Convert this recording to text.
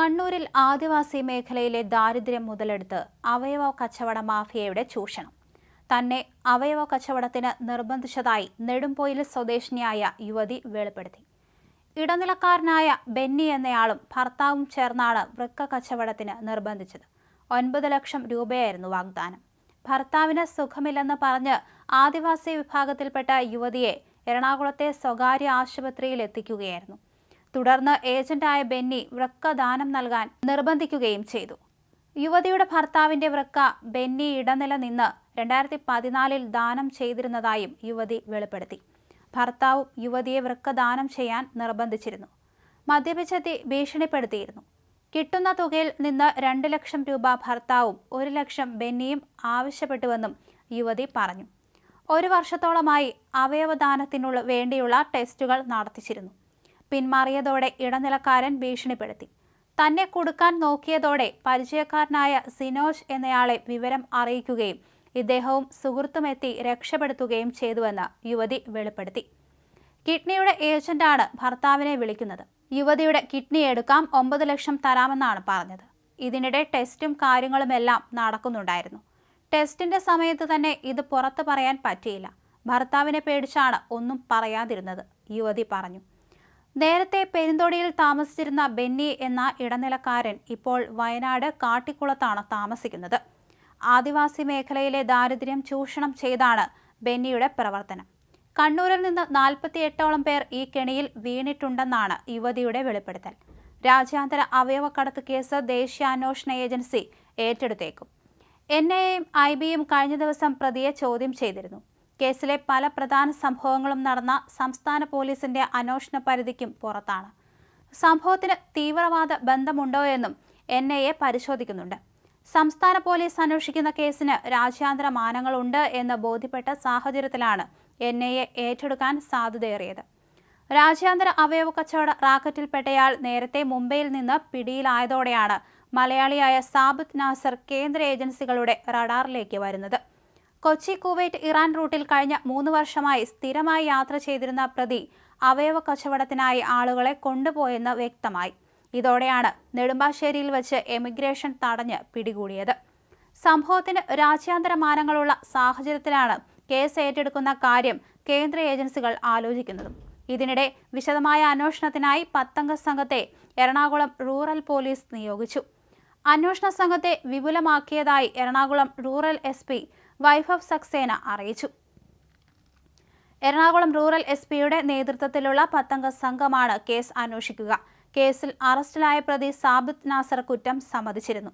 കണ്ണൂരിൽ ആദിവാസി മേഖലയിലെ ദാരിദ്ര്യം മുതലെടുത്ത് അവയവ കച്ചവട മാഫിയയുടെ ചൂഷണം. തന്നെ അവയവ കച്ചവടത്തിന് നിർബന്ധിച്ചതായി നെടുമ്പോയിൽ സ്വദേശിനിയായ യുവതി വെളിപ്പെടുത്തി. ഇടനിലക്കാരനായ ബെന്നി എന്നയാളും ഭർത്താവും ചേർന്നാണ് വൃക്ക കച്ചവടത്തിന് നിർബന്ധിച്ചത്. ഒൻപത് ലക്ഷം രൂപയായിരുന്നു വാഗ്ദാനം. ഭർത്താവിന് സുഖമില്ലെന്ന് പറഞ്ഞ് ആദിവാസി വിഭാഗത്തിൽപ്പെട്ട യുവതിയെ എറണാകുളത്തെ സ്വകാര്യ ആശുപത്രിയിൽ എത്തിക്കുകയായിരുന്നു. തുടർന്ന് ഏജന്റായ ബെന്നി വൃക്ക ദാനം നൽകാൻ നിർബന്ധിക്കുകയും ചെയ്തു. യുവതിയുടെ ഭർത്താവിന്റെ വൃക്ക ബെന്നി ഇടനില നിന്ന് രണ്ടായിരത്തി പതിനാലിൽ ദാനം ചെയ്തിരുന്നതായും യുവതി വെളിപ്പെടുത്തി. ഭർത്താവും യുവതിയെ വൃക്ക ദാനം ചെയ്യാൻ നിർബന്ധിച്ചിരുന്നു. മദ്യപിച്ചെത്തി ഭീഷണിപ്പെടുത്തിയിരുന്നു. കിട്ടുന്ന തുകയിൽ നിന്ന് രണ്ട് ലക്ഷം രൂപ ഭർത്താവും ഒരു ലക്ഷം ബെന്നിയും ആവശ്യപ്പെട്ടുവെന്നും യുവതി പറഞ്ഞു. ഒരു വർഷത്തോളമായി അവയവദാനത്തിനുള്ള വേണ്ടിയുള്ള ടെസ്റ്റുകൾ നടത്തിച്ചിരുന്നു. പിന്മാറിയതോടെ ഇടനിലക്കാരൻ ഭീഷണിപ്പെടുത്തി. തന്നെ കൊടുക്കാൻ നോക്കിയതോടെ പരിചയക്കാരനായ സിനോജ് എന്നയാളെ വിവരം അറിയിക്കുകയും ഇദ്ദേഹവും സുഹൃത്തുമെത്തി രക്ഷപ്പെടുത്തുകയും ചെയ്തുവെന്ന് യുവതി വെളിപ്പെടുത്തി. കിഡ്നിയുടെ ഏജന്റാണ് ഭർത്താവിനെ വിളിക്കുന്നത്. യുവതിയുടെ കിഡ്നി എടുക്കാം ഒമ്പത് ലക്ഷം തരാമെന്നാണ് പറഞ്ഞത്. ഇതിനിടെ ടെസ്റ്റും കാര്യങ്ങളുമെല്ലാം നടക്കുന്നുണ്ടായിരുന്നു. ടെസ്റ്റിന്റെ സമയത്ത് തന്നെ ഇത് പുറത്തു പറയാൻ പറ്റിയില്ല. ഭർത്താവിനെ പേടിച്ചാണ് ഒന്നും പറയാതിരുന്നത് യുവതി പറഞ്ഞു. നേരത്തെ പെരുന്തോടിയിൽ താമസിച്ചിരുന്ന ബെന്നി എന്ന ഇടനിലക്കാരൻ ഇപ്പോൾ വയനാട് കാട്ടിക്കുളത്താണ് താമസിക്കുന്നത്. ആദിവാസി മേഖലയിലെ ദാരിദ്ര്യം ചൂഷണം ചെയ്താണ് ബെന്നിയുടെ പ്രവർത്തനം. കണ്ണൂരിൽ നിന്ന് നാൽപ്പത്തിയെട്ടോളം പേർ ഈ കെണിയിൽ വീണിട്ടുണ്ടെന്നാണ് യുവതിയുടെ വെളിപ്പെടുത്തൽ. രാജ്യാന്തര അവയവക്കടത്ത് കേസ് ദേശീയ അന്വേഷണ ഏജൻസി ഏറ്റെടുത്തേക്കും. എൻ ഐയും ഐ ബിയും കഴിഞ്ഞ ദിവസം പ്രതിയെ ചോദ്യം ചെയ്തിരുന്നു. കേസിലെ പല പ്രധാന സംഭവങ്ങളും നടന്ന സംസ്ഥാന പോലീസിന്റെ അന്വേഷണ പരിധിക്കും പുറത്താണ്. സംഭവത്തിന് തീവ്രവാദ ബന്ധമുണ്ടോ എന്നും എൻ ഐ എ പരിശോധിക്കുന്നുണ്ട്. സംസ്ഥാന പോലീസ് അന്വേഷിക്കുന്ന കേസിന് രാജ്യാന്തര മാനങ്ങളുണ്ട് എന്ന് ബോധ്യപ്പെട്ട സാഹചര്യത്തിലാണ് എൻ ഐ എ ഏറ്റെടുക്കാൻ സാധ്യതയേറിയത്. രാജ്യാന്തര അവയവ കച്ചവട റാക്കറ്റിൽപ്പെട്ടയാൾ നേരത്തെ മുംബൈയിൽ നിന്ന് പിടിയിലായതോടെയാണ് മലയാളിയായ സാബിത് നാസർ കേന്ദ്ര ഏജൻസികളുടെ റഡാറിലേക്ക് വരുന്നത്. കൊച്ചി കുവൈറ്റ് ഇറാൻ റൂട്ടിൽ കഴിഞ്ഞ മൂന്ന് വർഷമായി സ്ഥിരമായി യാത്ര ചെയ്തിരുന്ന പ്രതി അവയവ കച്ചവടത്തിനായി ആളുകളെ കൊണ്ടുപോയെന്ന് വ്യക്തമായി. ഇതോടെയാണ് നെടുമ്പാശ്ശേരിയിൽ വെച്ച് എമിഗ്രേഷൻ തടഞ്ഞ് പിടികൂടിയത്. സംഭവത്തിന് രാജ്യാന്തര മാനങ്ങളുള്ള സാഹചര്യത്തിലാണ് കേസ് ഏറ്റെടുക്കുന്ന കാര്യം കേന്ദ്ര ഏജൻസികൾ ആലോചിക്കുന്നതും. ഇതിനിടെ വിശദമായ അന്വേഷണത്തിനായി പത്തംഗ സംഘത്തെ എറണാകുളം റൂറൽ പോലീസ് നിയോഗിച്ചു. അന്വേഷണ സംഘത്തെ വിപുലമാക്കിയതായി എറണാകുളം റൂറൽ എസ് വൈഭവ് സക്സേന അറിയിച്ചു. എറണാകുളം റൂറൽ എസ് പിയുടെ നേതൃത്വത്തിലുള്ള പത്തംഗ സംഘമാണ് കേസ് അന്വേഷിക്കുക. കേസിൽ അറസ്റ്റിലായ പ്രതി സാബിത് നാസർ കുറ്റം സമ്മതിച്ചിരുന്നു.